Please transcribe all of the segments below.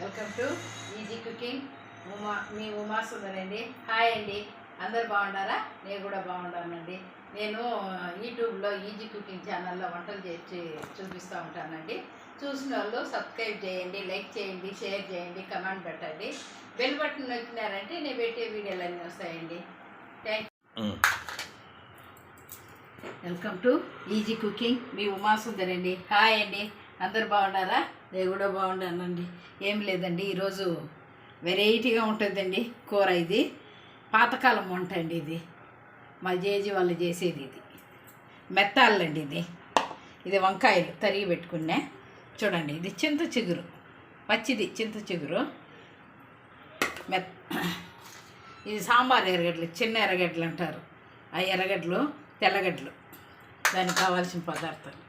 Welcome to easy cooking. Uma మీ ఉమా సుందరండి. Hi అండి. అందరు బాగున్నారా నేను కూడా బాగున్నానండి నేను యూట్యూబ్లో ఈజీ కుకింగ్ ఛానల్లో వంటలు చేసి చూపిస్తూ ఉంటానండి. చూసిన వాళ్ళు సబ్స్క్రైబ్ చేయండి లైక్ చేయండి షేర్ చేయండి కమెంట్ పెట్టండి. బెల్ బటన్ నొక్కినారంటే నేను పెట్టే వీడియోలు అన్నీ వస్తాయండి thank welcome to easy cooking. మీ ఉమా సుందర్ అండి హాయ్ అండి. అందరు బాగున్నారా? నేను కూడా బాగున్నానండి. ఏం లేదండి ఈరోజు వెరైటీగా ఉంటుందండి కూర ఇది. పాతకాలం వంట అండి ఇది. మా జేజీ వాళ్ళు చేసేది ఇది. మెత్తాలండి ఇది. ఇది వంకాయలు తరిగి పెట్టుకున్నా. చూడండి ఇది చింత చిగురు. పచ్చిది చింత చిగురు. మెత్ ఇది సాంబార్ ఎర్రగడ్డలు చిన్న ఎర్రగడ్డలు అంటారు. ఆ ఎర్రగడ్డలు తెల్లగడ్డలు. దానికి కావాల్సిన పదార్థాలు.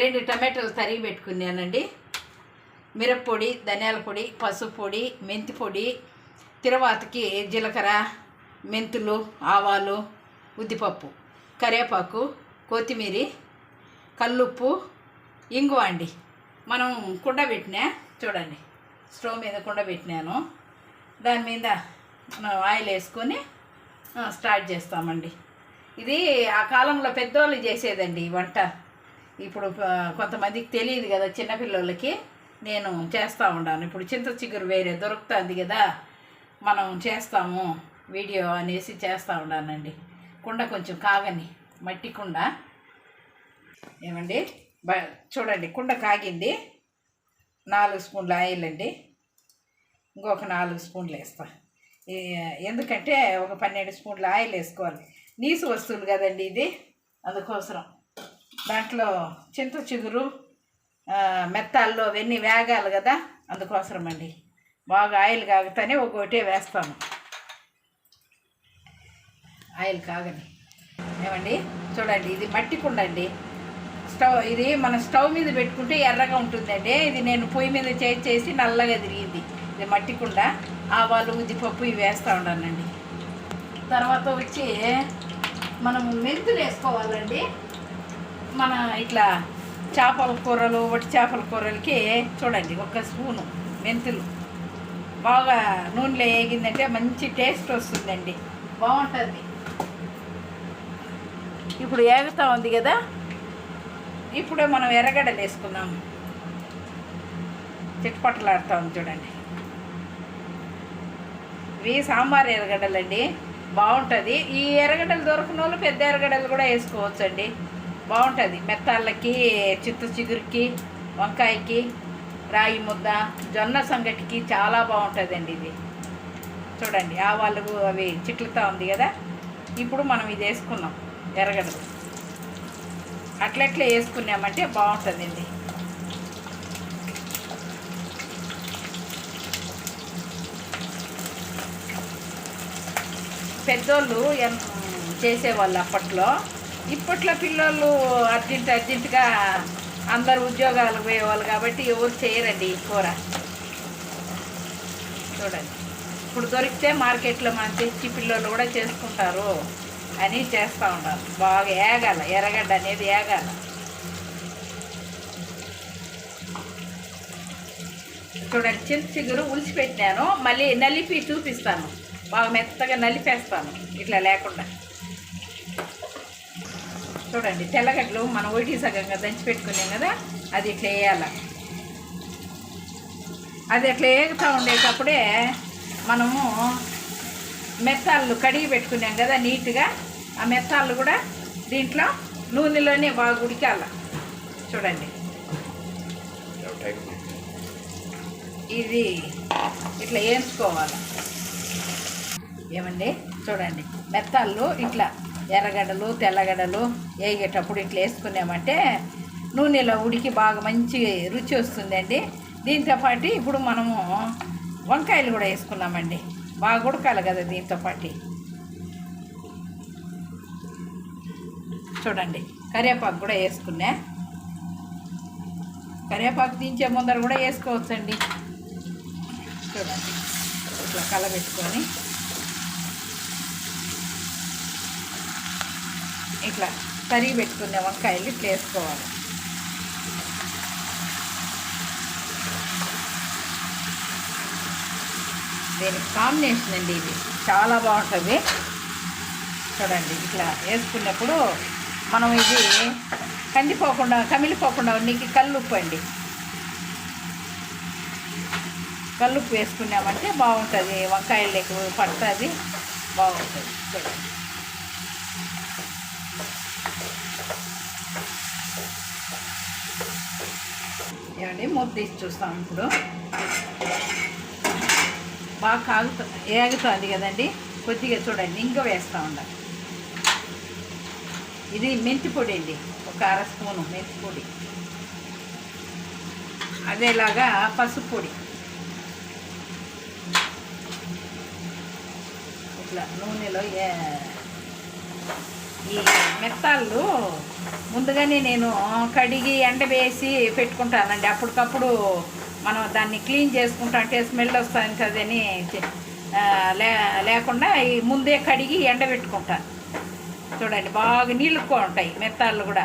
రెండు టమాటాలు తరిగి పెట్టుకున్నానండి. మిరప్పొడి ధనియాల పొడి పసుపు పొడి మెంతి పొడి తర్వాతకి జీలకర్ర మెంతులు ఆవాలు ఉద్దిపప్పు కరివేపాకు కొత్తిమీర కల్లుప్పు ఇంగువ అండి. మనం కుండ పెట్టినా చూడండి స్టవ్ మీద కుండ పెట్టినాను. దాని మీద మనం ఆయిల్ వేసుకొని స్టార్ట్ చేస్తామండి. ఇది ఆ కాలంలో పెద్దోళ్ళు చేసేదండి ఈ వంట. ఇప్పుడు కొంతమందికి తెలియదు కదా చిన్నపిల్లలకి నేను చేస్తూ ఉన్నాను ఇప్పుడు చింత చిగురు వేరే దొరుకుతుంది కదా మనం చేస్తాము వీడియో అనేసి చేస్తూ ఉన్నానండి కుండ కొంచెం కాగని మట్టి కుండ. ఏమండి? బ చూడండి కుండ కాగింది. నాలుగు స్పూన్ల ఆయిల్ అండి. ఇంకొక నాలుగు స్పూన్లు వేస్తా. ఎందుకంటే ఒక పన్నెండు స్పూన్లు ఆయిల్ వేసుకోవాలి. నీసు వస్తువులు కదండి ఇది. అందుకోసం దాంట్లో చింత చిగురు మెత్తాల్లో అవన్నీ వేగాలి కదా అందుకోసం అండి బాగా ఆయిల్ కాగుతానే ఒక్కొక్కటే వేస్తాను ఆయిల్ కాగని. ఏమండి? చూడండి ఇది మట్టి కుండ అండి స్టవ్ ఇది మన స్టవ్ మీద పెట్టుకుంటే ఎర్రగా ఉంటుందండి. ఇది నేను పొయ్యి మీద చేసి చేసి నల్లగా తిరిగింది. ఇది మట్టి కుండ ఆవాలు ఉద్దిపప్పు ఇవి వేస్తూ ఉన్నానండి తర్వాత వచ్చి మనం మెంతులు వేసుకోవాలండి. మన ఇట్లా చేపల కూరలు వట్టి చేపల కూరలకి చూడండి ఒక స్పూను మెంతులు. బాగా నూనెలో వేగిందంటే మంచి టేస్ట్ వస్తుందండి. బాగుంటుంది. ఇప్పుడు ఏగుతా ఉంది కదా? ఇప్పుడు మనం ఎర్రగడ్డలు వేసుకుందాం. చిట్టుపట్టలాడుతూ ఉంది చూడండి. ఇవి సాంబార్ ఎర్రగడ్డలండి. బాగుంటుంది. ఈ ఎర్రగడ్డలు దొరకని వాళ్ళు పెద్ద ఎర్రగడ్డలు కూడా వేసుకోవచ్చు అండి బాగుంటుంది. మెత్తాళ్ళకి చిత్త చిగురికి వంకాయకి రాగి ముద్ద జొన్న సంగటికి చాలా బాగుంటుందండి ఇది. చూడండి ఆవాలు అవి చిట్లుతా ఉంది కదా? ఇప్పుడు మనం ఇది వేసుకున్నాం ఎరగడదు అట్లట్లే వేసుకున్నామంటే బాగుంటుందండి. పెద్దోళ్ళు చేసేవాళ్ళు అప్పట్లో ఇప్పట్లో పిల్లోళ్ళు అర్జెంట్ అర్జెంటుగా అందరు ఉద్యోగాలు పోయేవాళ్ళు కాబట్టి ఎవరు చేయరండి ఈ కూర. చూడండి. ఇప్పుడు దొరికితే మార్కెట్లో మనం తెచ్చి పిల్లలు కూడా చేసుకుంటారు అని చేస్తూ ఉంటారు బాగా ఏగాల ఎర్రగడ్డ అనేది ఏగాల. చూడండి చింత చిగురు ఉలిసిపెట్టినాను. మళ్ళీ నలిపి చూపిస్తాను. బాగా మెత్తగా నలిపేస్తాను. ఇట్లా లేకుండా. చూడండి తెల్లగడ్డలు మనం ఒకటి సగంగా దంచి పెట్టుకున్నాం కదా అది ఇట్లా వేయాల. అది అట్లా వేగుతూ ఉండేటప్పుడే మనము మెత్తాళ్ళు కడిగి పెట్టుకున్నాం కదా నీట్గా ఆ మెత్తాళ్ళు కూడా దీంట్లో నూనెలోనే బాగా ఉడికాల. చూడండి. ఇది ఇట్లా వేయించుకోవాలి. ఏమండి? చూడండి. మెత్తాళ్ళు ఇట్లా ఎర్రగడ్డలు తెల్లగడ్డలు వేగేటప్పుడు ఇట్లా వేసుకున్నామంటే నూనెలో ఉడికి బాగా మంచి రుచి వస్తుందండి. దీంతోపాటు ఇప్పుడు మనము వంకాయలు కూడా వేసుకున్నామండి. బాగా ఉడకాలి కదా దీంతోపాటు చూడండి కరివేపాకు కూడా వేసుకున్నా. కరివేపాకు దించే ముందర కూడా వేసుకోవచ్చండి. చూడండి ఇట్లా కలబెట్టుకొని. ఇట్లా తరిగి పెట్టుకునే వంకాయలు ఇట్లా వేసుకోవాలి. దీనికి కాంబినేషన్ అండి ఇది. చాలా బాగుంటుంది. చూడండి ఇట్లా వేసుకున్నప్పుడు మనం ఇది కందిపోకుండా కమిలిపోకుండా నీకు కల్లుప్పు అండి. కల్లుప్పు వేసుకున్నామంటే బాగుంటుంది. వంకాయలు ఎక్కువ పడుతుంది. బాగుంటుంది. చూడండి. ఏమండి మూత తీసి చూస్తాం ఇప్పుడు. బాగా కాగుతు ఏగుతుంది కదండి. కొద్దిగా చూడండి. ఇంకా వేస్తూ ఉండాలి. ఇది మెంతి పొడి అండి. ఒక అర స్పూను మెంతి పొడి. అదేలాగా పసుపు పొడి. ఇట్లా నూనెలో ఏ- ఈ మెత్తాళ్ళు ముందుగానే నేను కడిగి ఎండవేసి పెట్టుకుంటానండి. అప్పటికప్పుడు మనం దాన్ని క్లీన్ చేసుకుంటా అంటే స్మెల్ వస్తుంది కదని లే లేకుండా ఈ ముందే కడిగి ఎండబెట్టుకుంటాను చూడండి బాగా నీళ్ళుకో ఉంటాయి మెత్తాళ్ళు కూడా.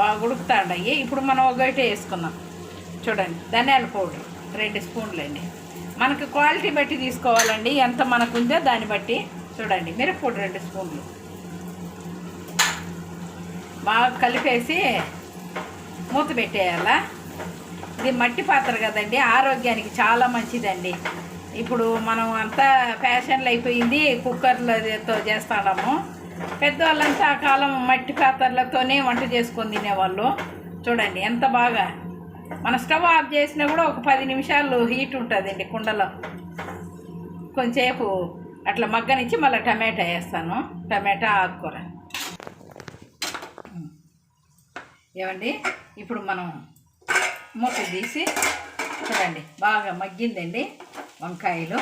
బాగా ఉడుకుతా ఉంటాయి ఇప్పుడు మనం ఒకటి వేసుకుందాం. చూడండి ధనియాల పౌడర్ రెండు స్పూన్లు అండి మనకు క్వాలిటీ బట్టి తీసుకోవాలండి. ఎంత మనకు ఉందో దాన్ని బట్టి. చూడండి మిరప్పొడి రెండు స్పూన్లు. బాగా కలిపేసి మూత పెట్టేయాలా? ఇది మట్టి పాత్ర కదండి ఆరోగ్యానికి చాలా మంచిదండి. ఇప్పుడు మనం అంతా ఫ్యాషన్లు అయిపోయింది కుక్కర్లతో చేస్తాము పెద్దవాళ్ళంతా ఆ కాలం మట్టి పాత్రలతోనే వంట చేసుకొని తినేవాళ్ళు. చూడండి ఎంత బాగా. మన స్టవ్ ఆఫ్ చేసినా కూడా ఒక పది నిమిషాలు హీట్ ఉంటుందండి కుండలో. కొంచెంసేపు అట్లా మగ్గనిచ్చి మళ్ళీ టమాటా వేస్తాను. టమాటా ఆకుకూర. ఏమండి? ఇప్పుడు మనం మూత తీసి చూడండి బాగా మగ్గిందండి వంకాయలు.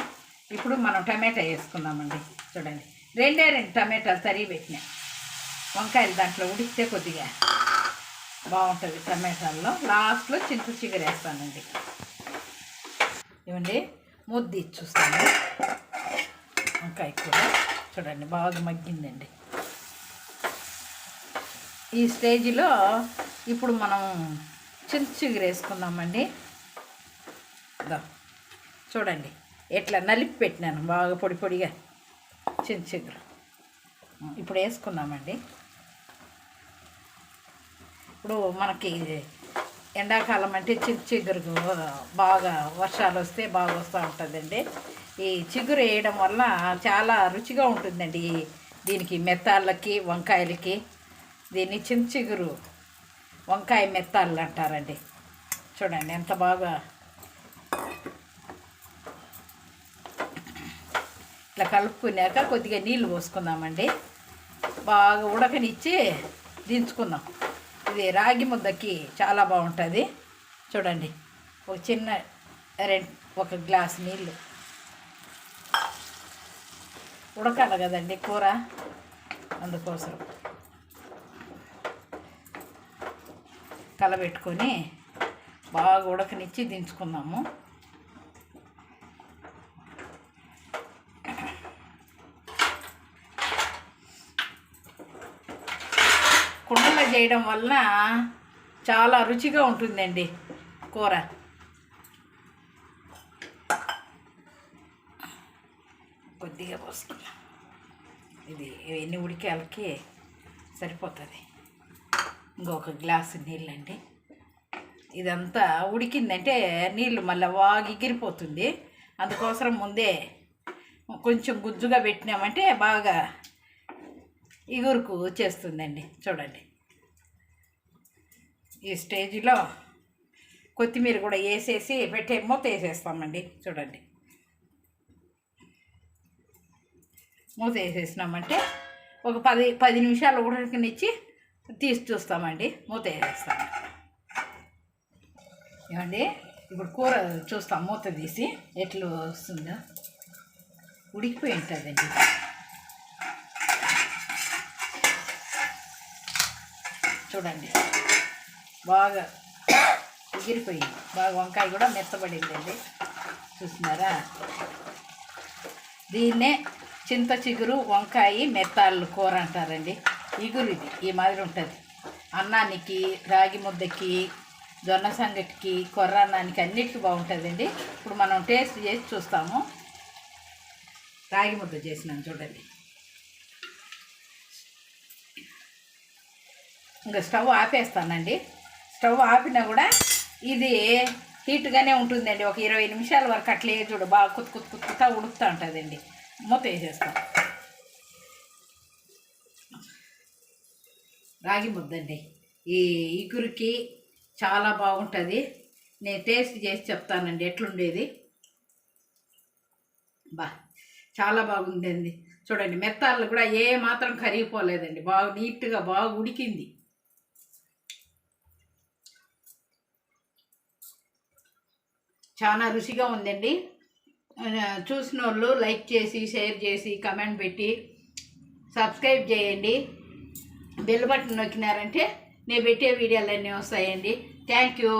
ఇప్పుడు మనం టమాటా వేసుకుందామండి చూడండి. రెండే రెండు టమాటాలు తరిగి పెట్టినా. వంకాయలు దాంట్లో ఉడికితే కొద్దిగా బాగుంటుంది టమాటాల్లో. లాస్ట్లో చింత చిగురు వేస్తానండి. ముద్ది మూత తీసి చూస్తాను. వంకాయ కూర చూడండి బాగా మగ్గిందండి. ఈ స్టేజ్లో ఇప్పుడు మనం చింత వేసుకుందామండి. చూడండి. ఎట్లా నలిపి పెట్టినాను బాగా పొడి పొడిగా. చింత ఇప్పుడు వేసుకుందామండి. ఇప్పుడు మనకి ఎండాకాలం అంటే చిగురు బాగా వర్షాలు వస్తే బాగా వస్తూ ఉంటుందండి. ఈ చిగురు వేయడం వల్ల చాలా రుచిగా ఉంటుందండి దీనికి మెత్తాళ్ళకి వంకాయలకి. దీన్ని చిన్న చిగురు వంకాయ మెత్తాలు అంటారండి. చూడండి ఎంత బాగా ఇట్లా కలుపుకున్నాక కొద్దిగా నీళ్ళు పోసుకుందామండి. బాగా ఉడకనిచ్చి దించుకుందాం. ఇది రాగి ముద్దకి చాలా బాగుంటుంది. చూడండి ఒక చిన్న రెండు ఒక గ్లాస్ నీళ్ళు. ఉడకాలి కదండి కూర అందుకోసం. కలబెట్టుకొని బాగా ఉడకనిచ్చి దించుకుందాము. కుండలో చేయడం వలన చాలా రుచిగా ఉంటుందండి కూర. కొద్దిగా పోసుకున్నాం ఇది ఇవన్నీ ఉడికేళ్ళకి సరిపోతుంది. ఇంకొక గ్లాసు నీళ్ళండి. ఇదంతా ఉడికిందంటే నీళ్ళు మళ్ళీ వాగి ఎగిరిపోతుంది. అందుకోసం ముందే కొంచెం గుజ్జుగా పెట్టినామంటే బాగా ఇగురుకు చేస్తుందండి చూడండి. ఈ స్టేజ్లో కొత్తిమీర కూడా వేసేసి పెట్టే మూత వేసేస్తామండి. చూడండి. మూత వేసేసినామంటే ఒక పది పది నిమిషాలు ఉడకనిచ్చి తీసి చూస్తామండి మూత వేసేస్తాం ఏమండి? ఇప్పుడు కూర చూస్తాం మూత తీసి. ఎట్లా వస్తుందో. ఉడికిపోయి ఉంటుందండి. చూడండి. బాగా ఎగిరిపోయింది బాగా వంకాయ కూడా మెత్తబడిందండి. చూస్తున్నారా? దీన్నే చింత చిగురు వంకాయ మెత్తాళ్ళు కూర అంటారండి. ఇగురు ఇది ఈ మాదిరి ఉంటుంది అన్నానికి రాగి ముద్దకి జొన్న సంగటికి కొర్ర అన్నానికి అన్నిటికీ బాగుంటుందండి. ఇప్పుడు మనం టేస్ట్ చేసి చూస్తాము. రాగి ముద్ద చేసినాను చూడండి. ఇంకా స్టవ్ ఆపేస్తానండి. స్టవ్ ఆపినా కూడా ఇది హీట్గానే ఉంటుందండి. ఒక ఇరవై నిమిషాల వరకు అట్లే చూడు బాగా కుత్తు కుత్తు కుత్తుతా ఉడుకుతూ ఉంటుందండి. మూత వేసేస్తాం. రాగి ముద్దండి. ఈ ఇగురికి చాలా బాగుంటుంది. నేను టేస్ట్ చేసి చెప్తానండి ఎట్లుండేది. బా చాలా బాగుందండి. చూడండి మెత్తాలు కూడా ఏ మాత్రం కరిగిపోలేదండి. బాగా నీట్గా బాగా ఉడికింది. చాలా రుచిగా ఉందండి. చూసిన వాళ్ళు లైక్ చేసి షేర్ చేసి కమెంట్ పెట్టి సబ్స్క్రైబ్ చేయండి. బెల్ బటన్ నొక్కినారంటే నేను పెట్టే వీడియోలన్నీ వస్తాయండి. Thank you.